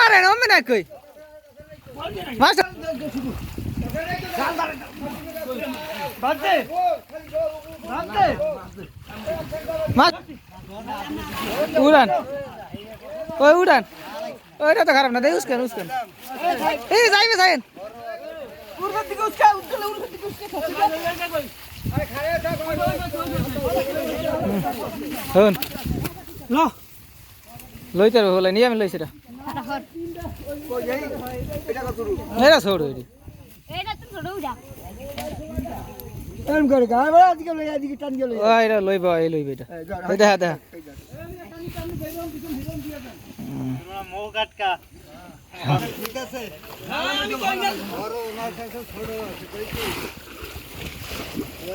মারে না আমি না কই উড়ান ওই উড়ান ওইটা তো খারাপ না দেখ উস্কান উস্কান এই যাইবে যাইন হন লইতে হবে হলে নিয়ে আমি লইছি ছোট এটি এটা তো ছোট ও এরা লইব এই লইবে এটা। দেখা দেখা। ও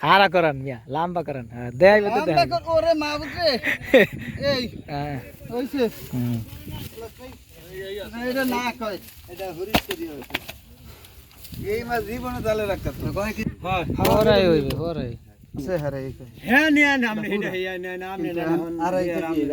হারা করান মিয়া লম্বা করান। হ্যাঁ দেখাইবে তো কর- ওরে মা বুঝরে এই হ্যাঁ। হইছে। হুম। না, এটা না কয় এটা হরিশ করি হইছে। এই মাছ জীবনে জালে রাখতাম তো কয় কি? হয়। হরাই হইবে হরাই। সে হরাই কয় হ্যাঁ নিয়া নাম নেই হ্যাঁ নিয়ে নাম নেই কেজি